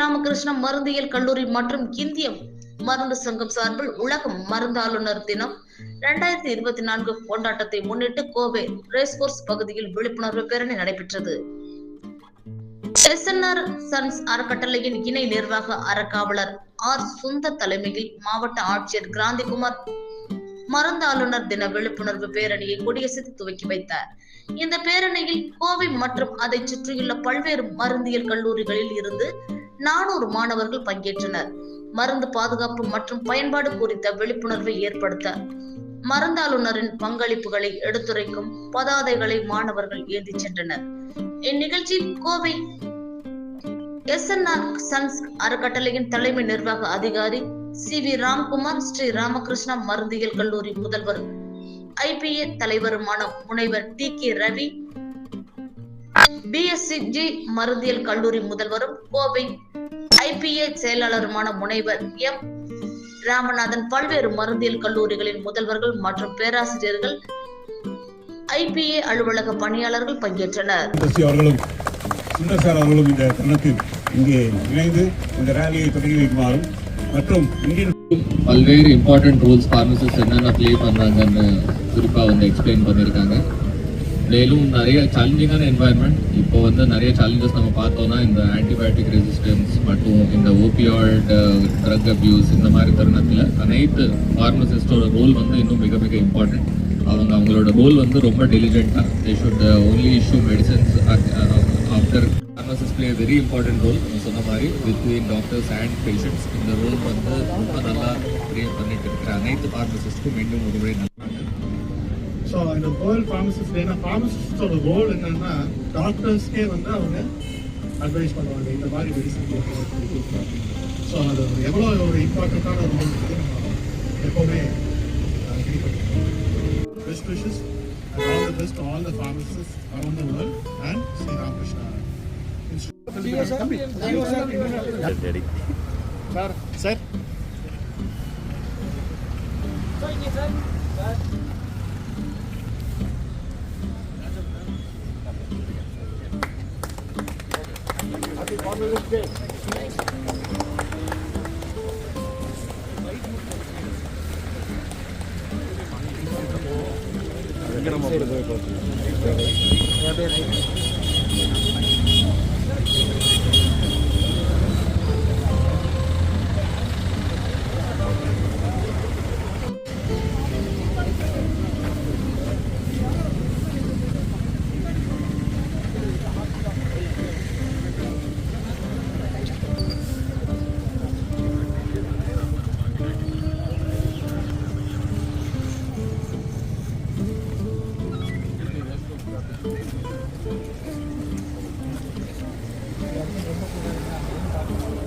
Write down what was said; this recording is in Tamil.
ஸ்ரீராமகிருஷ்ண மருந்தியல் கல்லூரி மற்றும் இந்திய மருந்து சங்கம் சார்பில் உலக மருந்தாளுநர் தினம் இரண்டாயிரத்தி இருபத்தி நான்கு கொண்டாட்டத்தை முன்னிட்டு கோவை ரேஸ்கோர்ஸ் பகுதியில் விழிப்புணர்வு பேரணி நடைபெற்றது. எஸ்என்ஆர் சன்ஸ் அறக்கட்டளையின் இணை நிர்வாக அறக்காவலர் ஆர் சுந்த தலைமையில் மாவட்ட ஆட்சியர் கிராந்திகுமார் மருந்தாளுநர் தின விழிப்புணர்வு பேரணியை கொடியசைத்து துவக்கி வைத்தார். இந்த பேரணியில் கோவை மற்றும் அதை சுற்றியுள்ள பல்வேறு மருந்தியல் கல்லூரிகளில் இருந்து நானூறு மாணவர்கள் பங்கேற்றனர். மருந்து பாதுகாப்பு மற்றும் பயன்பாடு குறித்த விழிப்புணர்வை ஏற்படுத்த மருந்தாளுநரின் பங்களிப்புகளை எடுத்துரைக்கும் பதாதைகளை மாணவர்கள் ஏந்திச் சென்றனர். இந்நிகழ்ச்சி Kovai S N R sons அறக்கட்டளையின் தலைமை நிர்வாக அதிகாரி சி வி ராம்குமார் ஸ்ரீ ராமகிருஷ்ணா மருந்தியல் கல்லூரி முதல்வர் ஐபிஏ தலைவருமான முனைவர் டி கே ரவி பிஎஸ்சிஜி மருந்தியல் கல்லூரி முதல்வரும் கோவை ஐபிஏ செயலாளருமான முனைவர் எம் ராமநாதன் பல்வேறு மருந்தியல் கல்லூரிகளின் முதல்வர்கள் மற்றும் பேராசிரியர்கள் ஐபிஏ அலுவலக பணியாளர்கள் பங்கேற்றனர். அவர்களும் சுந்தர் சார் அவர்களும் இந்த தருணத்தில் இங்கே இணைந்து இந்த ரேலியை தொடங்கி வைக்குமாறும் மற்றும் இந்தியன் பல்வேறு இம்பார்ட்டன்ட் ரோல்ஸ் ஃபார்மசிஸ்ட் என்னென்ன ப்ளே பண்ணுறாங்கன்னு குறிப்பாக வந்து எக்ஸ்பிளைன் பண்ணியிருக்காங்க. மேலும் நிறைய சேலஞ்சிங்கான என்வாயன்மெண்ட் இப்போ வந்து நிறைய சேலஞ்சஸ் நம்ம பார்த்தோம்னா இந்த ஆன்டிபயோட்டிக் ரெசிஸ்டன்ஸ் மற்றும் இந்த ஓபியாய்டு ட்ரக் அப்யூஸ் இந்த மாதிரி தருணத்தில் அனைத்து ஃபார்மசிஸ்டோட ரோல் வந்து இன்னும் மிக மிக இம்பார்ட்டன்ட் அவங்க அவங்களோட ரோல் வந்து ரொம்ப டெலிஜென்ட்டாக they should only issue medicines after pharmacist play very important role நம்ம சொன்ன மாதிரி பிட்வீன் டாக்டர்ஸ் அண்ட் பேஷண்ட்ஸ் இந்த ரோல் வந்து ரொம்ப நல்லா கிரியேட் பண்ணிட்டு இருக்கிற அனைத்து ஃபார்மசிஸ்ட்க்கும் மீண்டும் ஒரு முறை ஸோ இந்த வேர்ல்ட் ஃபார்மசிஸ்ட் ஏன்னா ஃபார்மசிஸ்டோட ரோல் என்னன்னா டாக்டர்ஸ்க்கே வந்து அவங்க அட்வைஸ் பண்ணுவாங்க. இந்த மாதிரி மெடிசன் ஸோ அது ஒரு எவ்வளோ ஒரு இம்பார்ட்டண்ட்டான ரோல் எப்போவுமே best wishes all the best all the pharmacist around the world and Sri Ramakrishna sir sir ഭയങ്കര Thank you.